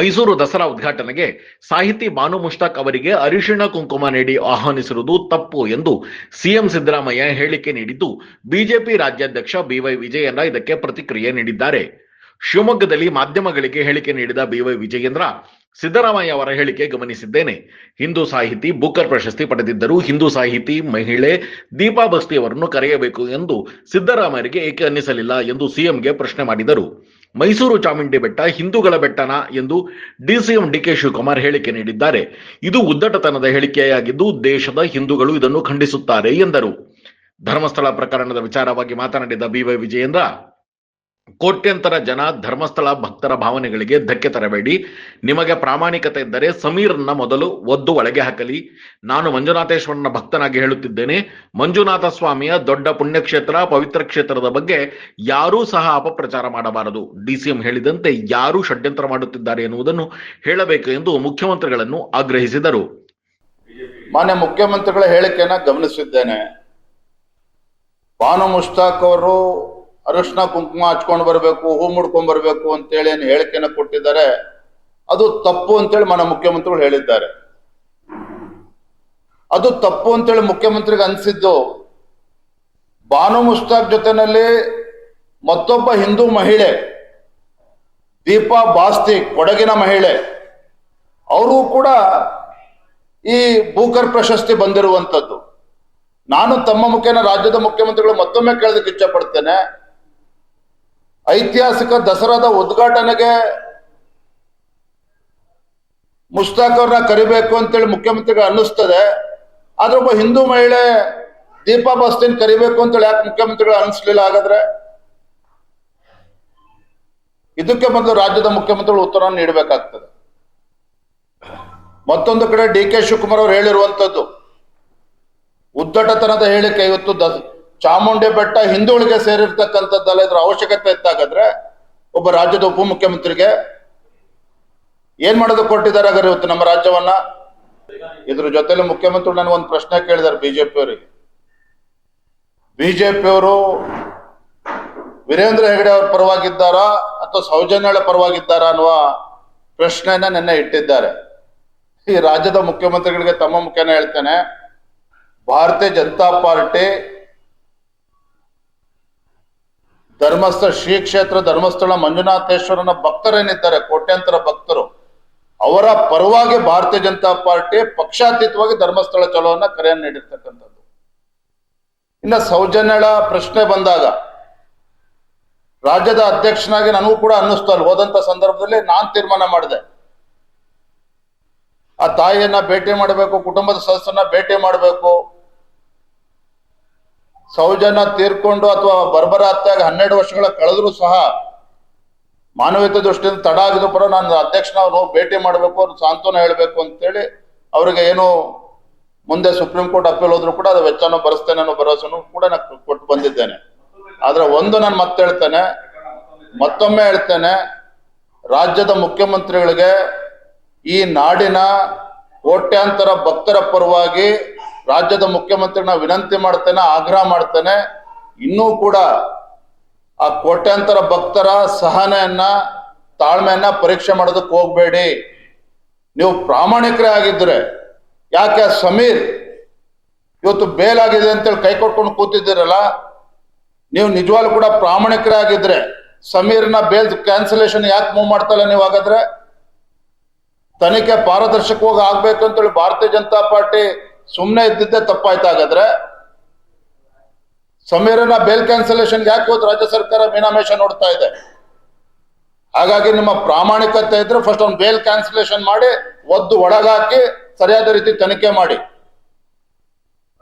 ಮೈಸೂರು ದಸರಾ ಉದ್ಘಾಟನೆಗೆ ಸಾಹಿತಿ ಬಾನು ಮುಷ್ತಾಕ್ ಅವರಿಗೆ ಅರಿಶಿಣ ಕುಂಕುಮ ನೀಡಿ ಆಹ್ವಾನಿಸಿರುವುದು ತಪ್ಪು ಎಂದು ಸಿಎಂ ಸಿದ್ದರಾಮಯ್ಯ ಹೇಳಿಕೆ ನೀಡಿದ್ದು, ಬಿಜೆಪಿ ರಾಜ್ಯಾಧ್ಯಕ್ಷ ಬಿವೈ ವಿಜಯೇಂದ್ರ ಇದಕ್ಕೆ ಪ್ರತಿಕ್ರಿಯೆ ನೀಡಿದ್ದಾರೆ. ಶಿವಮೊಗ್ಗದಲ್ಲಿ ಮಾಧ್ಯಮಗಳಿಗೆ ಹೇಳಿಕೆ ನೀಡಿದ ಬಿವೈ ವಿಜಯೇಂದ್ರ ಸಿದ್ದರಾಮಯ್ಯ ಅವರ ಹೇಳಿಕೆ ಗಮನಿಸಿದ್ದೇನೆ. ಹಿಂದೂ ಸಾಹಿತಿ ಬೂಕರ್ ಪ್ರಶಸ್ತಿ ಪಡೆದಿದ್ದರು ಹಿಂದೂ ಸಾಹಿತಿ, ಮಹಿಳೆ, ದೀಪಾ ಬಸ್ತಿ ಅವರನ್ನು ಕರೆಯಬೇಕು ಎಂದು ಸಿದ್ದರಾಮಯ್ಯರಿಗೆ ಏಕೆ ಅನ್ನಿಸಲಿಲ್ಲ ಎಂದು ಸಿಎಂಗೆ ಪ್ರಶ್ನೆ ಮಾಡಿದರು. ಮೈಸೂರು ಚಾಮುಂಡಿ ಬೆಟ್ಟ ಹಿಂದೂಗಳ ಬೆಟ್ಟನ ಎಂದು ಡಿಸಿಎಂ ಡಿಕೆ ಶಿವಕುಮಾರ್ ಹೇಳಿಕೆ ನೀಡಿದ್ದಾರೆ. ಇದು ಉದ್ದಟತನದ ಹೇಳಿಕೆಯಾಗಿದ್ದು ದೇಶದ ಹಿಂದೂಗಳು ಇದನ್ನು ಖಂಡಿಸುತ್ತಾರೆ ಎಂದರು. ಧರ್ಮಸ್ಥಳ ಪ್ರಕರಣದ ವಿಚಾರವಾಗಿ ಮಾತನಾಡಿದ ಬಿವೈ ವಿಜಯೇಂದ್ರ ಕೋಟ್ಯಂತರ ಜನ ಧರ್ಮಸ್ಥಳ ಭಕ್ತರ ಭಾವನೆಗಳಿಗೆ ಧಕ್ಕೆ ತರಬೇಡಿ. ನಿಮಗೆ ಪ್ರಾಮಾಣಿಕತೆ ಇದ್ದರೆ ಸಮೀರ್ನ ಮೊದಲು ಒದ್ದು ಒಳಗೆ ಹಾಕಲಿ. ನಾನು ಮಂಜುನಾಥೇಶ್ವರನ ಭಕ್ತನಾಗಿ ಹೇಳುತ್ತಿದ್ದೇನೆ. ಮಂಜುನಾಥ ಸ್ವಾಮಿಯ ದೊಡ್ಡ ಪುಣ್ಯಕ್ಷೇತ್ರ, ಪವಿತ್ರ ಕ್ಷೇತ್ರದ ಬಗ್ಗೆ ಯಾರೂ ಸಹ ಅಪಪ್ರಚಾರ ಮಾಡಬಾರದು. ಡಿಸಿಎಂ ಹೇಳಿದಂತೆ ಯಾರು ಷಡ್ಯಂತ್ರ ಮಾಡುತ್ತಿದ್ದಾರೆ ಎನ್ನುವುದನ್ನು ಹೇಳಬೇಕು ಎಂದು ಮುಖ್ಯಮಂತ್ರಿಗಳನ್ನು ಆಗ್ರಹಿಸಿದರು. ಮಾನ್ಯ ಮುಖ್ಯಮಂತ್ರಿಗಳ ಹೇಳಿಕೆಯನ್ನ ಗಮನಿಸಿದ್ದೇನೆ. ಬಾನು ಮುಷ್ತಾಕ್ ಅವರು ಅರಿಶಿನ ಕುಂಕುಮ ಹಚ್ಕೊಂಡು ಬರಬೇಕು, ಹೂ ಮುಡ್ಕೊಂಡ್ ಬರಬೇಕು ಅಂತೇಳಿ ಏನು ಹೇಳಿಕೆಯನ್ನು ಕೊಟ್ಟಿದ್ದಾರೆ. ಅದು ತಪ್ಪು ಅಂತೇಳಿ ಮನ ಮುಖ್ಯಮಂತ್ರಿಗಳು ಹೇಳಿದ್ದಾರೆ. ಅದು ತಪ್ಪು ಅಂತೇಳಿ ಮುಖ್ಯಮಂತ್ರಿಗೆ ಅನಿಸಿದ್ದು ಬಾನು ಮುಸ್ತಾಕ್ ಜೊತೆನಲ್ಲಿ ಮತ್ತೊಬ್ಬ ಹಿಂದೂ ಮಹಿಳೆ, ದೀಪಾ ಬಾಸ್ತಿ ಕೊಡಗಿನ ಮಹಿಳೆ, ಅವರು ಕೂಡ ಈ ಭೂಕರ್ ಪ್ರಶಸ್ತಿ ಬಂದಿರುವಂತದ್ದು ನಾನು ತಮ್ಮ ಮುಖೇನ ರಾಜ್ಯದ ಮುಖ್ಯಮಂತ್ರಿಗಳು ಮತ್ತೊಮ್ಮೆ ಕೇಳೋದಕ್ಕೆ ಇಚ್ಛೆ ಪಡ್ತೇನೆ. ಐತಿಹಾಸಿಕ ದಸರಾದ ಉದ್ಘಾಟನೆಗೆ ಮುಷ್ತಾಕ್ ಅವ್ರನ್ನ ಕರಿಬೇಕು ಅಂತೇಳಿ ಮುಖ್ಯಮಂತ್ರಿಗಳು ಅನ್ನಿಸ್ತದೆ. ಆದ್ರೆ ಒಬ್ಬ ಹಿಂದೂ ಮಹಿಳೆ ದೀಪಾ ಬಸ್ತಿನ್ ಕರಿಬೇಕು ಅಂತೇಳಿ ಯಾಕೆ ಮುಖ್ಯಮಂತ್ರಿಗಳು ಅನ್ನಿಸ್ಲಿಲ್ಲ? ಹಾಗಾದ್ರೆ ಇದಕ್ಕೆ ಮೊದಲು ರಾಜ್ಯದ ಮುಖ್ಯಮಂತ್ರಿಗಳು ಉತ್ತರ ನೀಡಬೇಕಾಗ್ತದೆ. ಮತ್ತೊಂದು ಕಡೆ ಡಿ ಕೆ ಶಿವಕುಮಾರ್ ಅವರು ಹೇಳಿರುವಂತದ್ದು ಉದ್ದಟತನದ ಹೇಳಿಕೆ ಇವತ್ತು ಚಾಮುಂಡಿ ಬೆಟ್ಟ ಹಿಂದುಳಿಗೆ ಸೇರಿರ್ತಕ್ಕಂಥದ್ದಲ್ಲ ಇದ್ರ ಅವಶ್ಯಕತೆ ಇತ್ತಾಗಾದ್ರೆ ಒಬ್ಬ ರಾಜ್ಯದ ಉಪಮುಖ್ಯಮಂತ್ರಿಗೆ ಏನ್ ಮಾಡೋದು ಕೊಟ್ಟಿದ್ದಾರೆ ಹಾಗಾದ್ರೆ ಇವತ್ತು ನಮ್ಮ ರಾಜ್ಯವನ್ನ? ಇದ್ರ ಜೊತೆಲಿ ಮುಖ್ಯಮಂತ್ರಿ ನನಗೆ ಒಂದು ಪ್ರಶ್ನೆ ಕೇಳಿದಾರೆ ಬಿಜೆಪಿ ಅವರಿಗೆ. ಬಿಜೆಪಿ ಅವರು ವೀರೇಂದ್ರ ಹೆಗಡೆ ಅವ್ರ ಪರವಾಗಿದ್ದಾರಾ ಅಥವಾ ಸೌಜನ್ಯಳ ಪರವಾಗಿದ್ದಾರಾ ಅನ್ನುವ ಪ್ರಶ್ನೆಯನ್ನ ನಿನ್ನೆ ಇಟ್ಟಿದ್ದಾರೆ. ಈ ರಾಜ್ಯದ ಮುಖ್ಯಮಂತ್ರಿಗಳಿಗೆ ತಮ್ಮ ಮುಖ್ಯನ ಹೇಳ್ತೇನೆ. ಭಾರತೀಯ ಜನತಾ ಪಾರ್ಟಿ ಧರ್ಮಸ್ಥಳ ಶ್ರೀ ಕ್ಷೇತ್ರ ಧರ್ಮಸ್ಥಳ ಮಂಜುನಾಥೇಶ್ವರನ ಭಕ್ತರೇನಿದ್ದಾರೆ, ಕೋಟ್ಯಾಂತರ ಭಕ್ತರು, ಅವರ ಪರವಾಗಿ ಭಾರತೀಯ ಜನತಾ ಪಾರ್ಟಿ ಪಕ್ಷಾತೀತವಾಗಿ ಧರ್ಮಸ್ಥಳ ಚಲೋವನ್ನ ಕರೆಯನ್ನು ನೀಡಿರ್ತಕ್ಕಂಥದ್ದು. ಇನ್ನ ಸೌಜನ್ಯಳ ಪ್ರಶ್ನೆ ಬಂದಾಗ, ರಾಜ್ಯದ ಅಧ್ಯಕ್ಷನಾಗಿ ನನಗೂ ಕೂಡ ಅನ್ನಿಸ್ತು ಅಲ್ಲಿ ಹೋದಂತ ಸಂದರ್ಭದಲ್ಲಿ ನಾನ್ ತೀರ್ಮಾನ ಮಾಡಿದೆ. ಆ ತಾಯಿಯನ್ನ ಭೇಟಿ ಮಾಡಬೇಕು, ಕುಟುಂಬದ ಸದಸ್ಯರನ್ನ ಭೇಟಿ ಮಾಡಬೇಕು ಸೌಜನ್ಯ ತೀರ್ಕೊಂಡು ಅಥವಾ ಬರ್ಬರ ಹತ್ಯಾಗ ಹನ್ನೆರಡು ವರ್ಷಗಳ ಕಳೆದ್ರು ಸಹ ಮಾನವೀಯತೆ ದೃಷ್ಟಿಯಿಂದ ತಡ ಆಗಿದ ಪರ ನಾನು ಅಧ್ಯಕ್ಷನ ಭೇಟಿ ಮಾಡಬೇಕು ಅವ್ರು ಸಾಂತ್ವನ ಹೇಳಬೇಕು ಅಂತೇಳಿ ಅವರಿಗೆ ಏನು ಮುಂದೆ ಸುಪ್ರೀಂ ಕೋರ್ಟ್ ಅಪೀಲ್ ಹೋದ್ರು ಕೂಡ ಅದು ವೆಚ್ಚನ ಭರಿಸ್ತೇನೆ ಅನ್ನೋ ಭರವಸೆನೂ ಕೂಡ ನಾನು ಕೊಟ್ಟು ಬಂದಿದ್ದೇನೆ. ಆದ್ರೆ ಒಂದು ನಾನು ಮತ್ತೆ ಹೇಳ್ತೇನೆ, ಮತ್ತೊಮ್ಮೆ ಹೇಳ್ತೇನೆ, ರಾಜ್ಯದ ಮುಖ್ಯಮಂತ್ರಿಗಳಿಗೆ ಈ ನಾಡಿನ ಕೋಟ್ಯಾಂತರ ಭಕ್ತರ ಪರವಾಗಿ ರಾಜ್ಯದ ಮುಖ್ಯಮಂತ್ರಿನ ವಿನಂತಿ ಮಾಡ್ತೇನೆ, ಆಗ್ರಹ ಮಾಡ್ತೇನೆ. ಇನ್ನೂ ಕೂಡ ಆ ಕೋಟ್ಯಾಂತರ ಭಕ್ತರ ಸಹನೆಯನ್ನ, ತಾಳ್ಮೆಯನ್ನ ಪರೀಕ್ಷೆ ಮಾಡೋದಕ್ಕೆ ಹೋಗ್ಬೇಡಿ. ನೀವು ಪ್ರಾಮಾಣಿಕರೇ ಆಗಿದ್ರೆ, ಯಾಕೆ ಸಮೀರ್ ಇವತ್ತು ಬೇಲಾಗಿದೆ ಅಂತೇಳಿ ಕೈ ಕೊಟ್ಕೊಂಡು ಕೂತಿದ್ದೀರಲ್ಲ, ನೀವು ನಿಜವಾಗ್ಲೂ ಕೂಡ ಪ್ರಾಮಾಣಿಕರೇ ಆಗಿದ್ರೆ, ಸಮೀರ್ನ ಬೇಲ್ ಕ್ಯಾನ್ಸಲೇಷನ್ ಯಾಕೆ ಮೂವ್ ಮಾಡ್ತಲ್ಲ ನೀವು ಹಾಗಾದ್ರೆ? ತನಿಖೆ ಪಾರದರ್ಶಕವಾಗಿ ಆಗ್ಬೇಕು ಅಂತೇಳಿ ಭಾರತೀಯ ಜನತಾ ಪಾರ್ಟಿ ಸುಮ್ಮನೆ ಇದ್ದಿದ್ದೆ ತಪ್ಪಾಯ್ತು ಹಾಗಾದ್ರೆ ಸಮೀರನ ಬೇಲ್ ಕ್ಯಾನ್ಸಲೇಷನ್ ಯಾಕೆ ಹೋದ್ ರಾಜ್ಯ ಸರ್ಕಾರ ಮೀನಾಮೇಷ ನೋಡ್ತಾ ಇದೆ. ಹಾಗಾಗಿ ನಿಮ್ಮ ಪ್ರಾಮಾಣಿಕತೆ ಇದ್ರೆ ಫಸ್ಟ್ ಅವ್ನು ಬೇಲ್ ಕ್ಯಾನ್ಸಲೇಷನ್ ಮಾಡಿ, ಒದ್ದು ಒಳಗಾಕಿ ಸರಿಯಾದ ರೀತಿ ತನಿಖೆ ಮಾಡಿ.